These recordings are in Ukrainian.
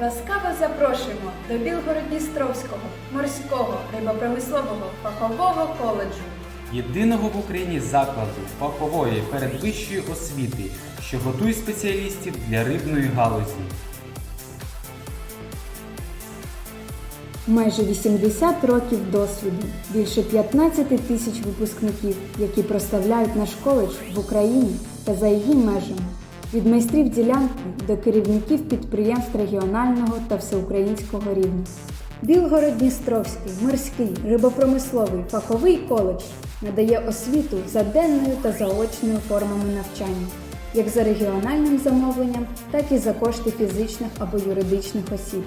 Ласкаво запрошуємо до Білгород-Дністровського морського рибопромислового фахового коледжу. єдиного в Україні закладу фахової передвищої освіти, що готує спеціалістів для рибної галузі. Майже 80 років досвіду, більше 15 тисяч випускників, які проставляють наш коледж в Україні та за її межами, від майстрів ділянки до керівників підприємств регіонального та всеукраїнського рівня. Білгород-Дністровський морський рибопромисловий фаховий коледж надає освіту за денною та заочною формами навчання, як за регіональним замовленням, так і за кошти фізичних або юридичних осіб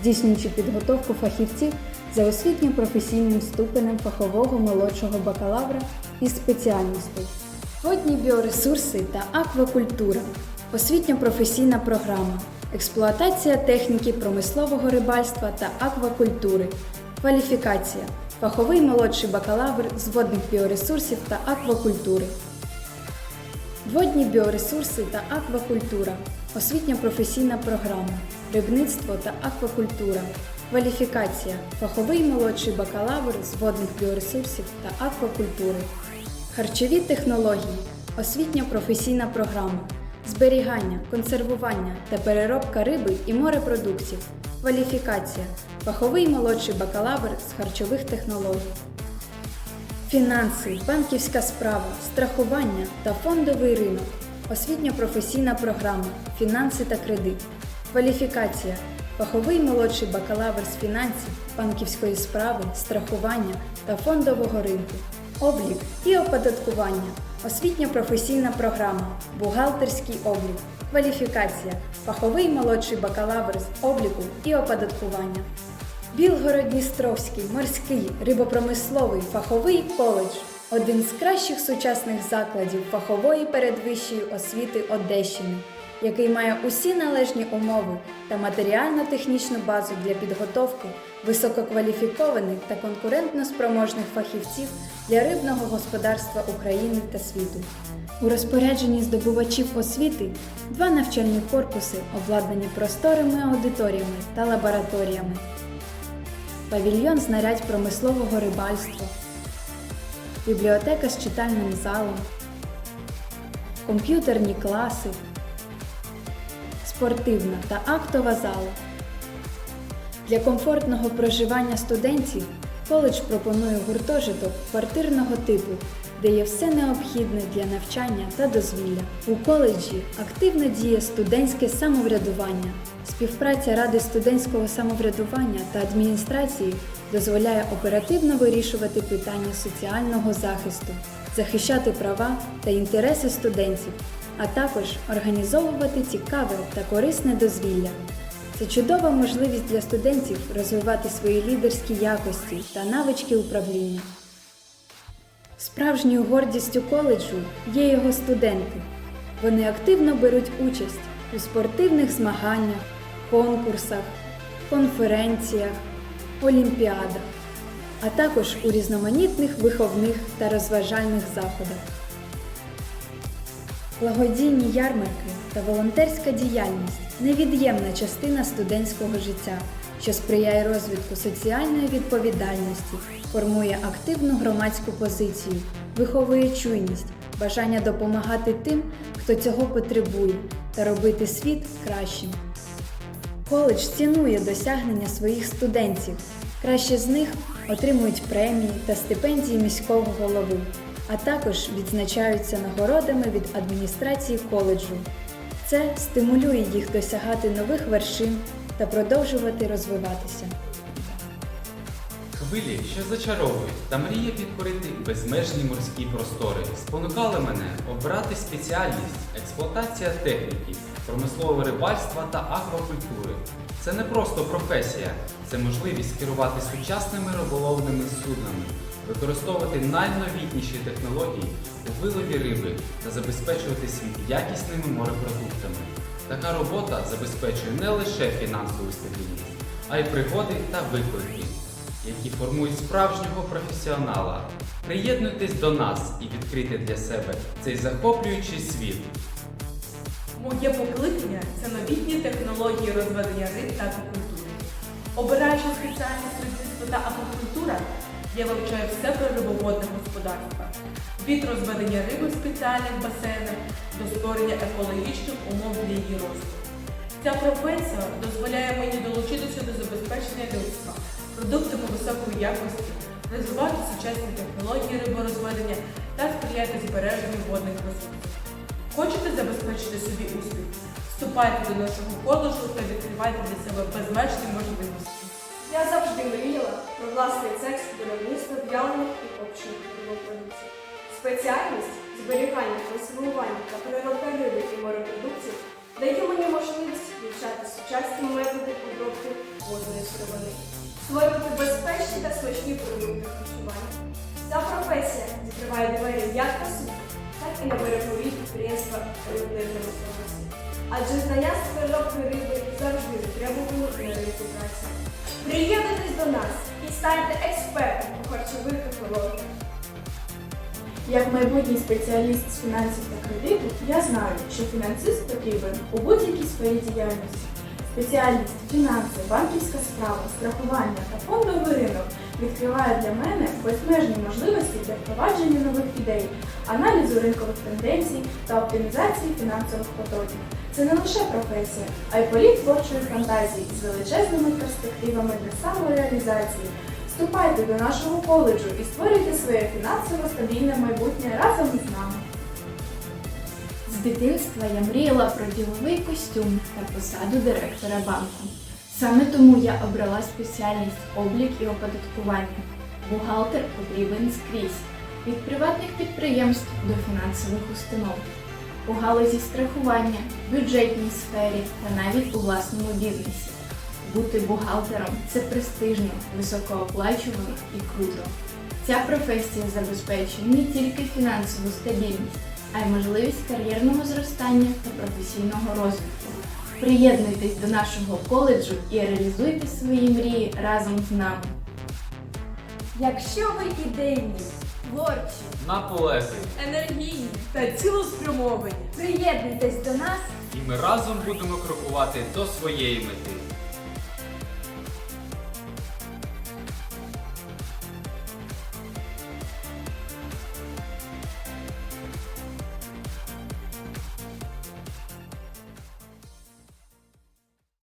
здійснюючи підготовку фахівців за освітньо-професійним ступенем фахового молодшого бакалавра із спеціальностей. Водні біоресурси та аквакультура, освітньо-професійна програма, експлуатація техніки промислового рибальства та аквакультури, кваліфікація, фаховий молодший бакалавр з водних біоресурсів та аквакультури. Водні біоресурси та аквакультура, освітньо-професійна програма, рибництво та аквакультура, кваліфікація, фаховий молодший бакалавр з водних біоресурсів та аквакультури, харчові технології, освітньо-професійна програма, зберігання, консервування та переробка риби і морепродуктів, кваліфікація, фаховий молодший бакалавр з харчових технологій. Фінанси, банківська справа, страхування та фондовий ринок, освітньо-професійна програма, фінанси та кредит, кваліфікація, фаховий молодший бакалавр з фінансів, банківської справи, страхування та фондового ринку, облік і оподаткування, освітньо-професійна програма, бухгалтерський облік, кваліфікація, фаховий молодший бакалавр з обліку і оподаткування. Білгород-Дністровський морський рибопромисловий фаховий коледж один з кращих сучасних закладів фахової передвищої освіти Одещини, який має усі належні умови та матеріально-технічну базу для підготовки висококваліфікованих та конкурентно спроможних фахівців для рибного господарства України та світу. У розпорядженні здобувачів освіти два навчальні корпуси обладнані просторими аудиторіями та лабораторіями. Павільйон знарядь промислового рибальства, бібліотека з читальним залом, комп'ютерні класи, спортивна та актова зала. Для комфортного проживання студентів коледж пропонує гуртожиток квартирного типу, де є все необхідне для навчання та дозвілля. У коледжі активно діє студентське самоврядування. Співпраця Ради студентського самоврядування та адміністрації дозволяє оперативно вирішувати питання соціального захисту, захищати права та інтереси студентів, а також організовувати цікаве та корисне дозвілля. Це чудова можливість для студентів розвивати свої лідерські якості та навички управління. Справжньою гордістю коледжу є його студенти. Вони активно беруть участь у спортивних змаганнях, конкурсах, конференціях, олімпіадах, а також у різноманітних виховних та розважальних заходах. Благодійні ярмарки та волонтерська діяльність невід'ємна частина студентського життя, що сприяє розвитку соціальної відповідальності, формує активну громадську позицію, виховує чуйність, бажання допомагати тим, хто цього потребує, та робити світ кращим. Коледж цінує досягнення своїх студентів. Краще з них отримують премії та стипендії міського голови, а також відзначаються нагородами від адміністрації коледжу. Це стимулює їх досягати нових вершин та продовжувати розвиватися. Хвилі, що зачаровують та мріє підкорити безмежні морські простори, спонукали мене обрати спеціальність експлуатація техніки, промислове рибальства та аквакультури. Це не просто професія, це можливість керувати сучасними риболовними суднами, використовувати найновітніші технології у вилові риби та забезпечувати світ якісними морепродуктами. Така робота забезпечує не лише фінансову стабільність, а й пригоди та виклики які формують справжнього професіонала. Приєднуйтесь до нас і відкрийте для себе цей захоплюючий світ. Моє покликання це новітні технології розведення риб та аквакультури. Обираючи спеціальність рибництво та аквакультура, я вивчаю все про рибоводне господарство. Від розведення риби в спеціальних басейнах до створення екологічних умов для її росту. Ця професія дозволяє мені долучитися до забезпечення людства продуктами високої якості, розвивати сучасні технології риборозведення та сприяти збереженню водних ресурсів. Хочете забезпечити собі успіх? Вступайте до нашого коледжу та відкривайте для себе безмежні можливості. Я завжди мріяла про власний цех виробництва в'ялених і копчених рибопродуктів. Спеціальність зберігання, консервування та риби і морепродуктів дає мені можливість вивчати сучасні методи обробки водної сировини, створювати безпечні та смачні продукти харчування. Ця професія відкриває двері як на суд, так і на передові підприємства рибної промисловості. Адже знання переробки риби завжди затребувані на ринку праці. Приєднуйтесь до нас і станьте експертом у харчових технологіях. Як майбутній спеціаліст з фінансів та кредиту, я знаю, що фінансист потрібен у будь-якій своїй діяльності. Спеціальність фінанси, банківська справа, страхування та фондовий ринок відкриває для мене безмежні можливості для впровадження нових ідей, аналізу ринкових тенденцій та оптимізації фінансових потоків. Це не лише професія, а й політ творчої фантазії з величезними перспективами для самореалізації. Вступайте до нашого коледжу і створюйте своє фінансово стабільне майбутнє разом із нами. З дитинства я мріяла про діловий костюм та посаду директора банку. Саме тому я обрала спеціальність облік і оподаткування. Бухгалтер потрібен скрізь від приватних підприємств до фінансових установ, у галузі страхування, бюджетній сфері та навіть у власному бізнесі. Бути бухгалтером це престижно, високооплачувано і круто. Ця професія забезпечує не тільки фінансову стабільність, а й можливість кар'єрного зростання та професійного розвитку. Приєднуйтесь до нашого коледжу і реалізуйте свої мрії разом з нами. Якщо ви ідейні, творчі, Наполегливі. Енергійні та цілеспрямовані. приєднуйтесь до нас І ми разом будемо крокувати до своєї мети.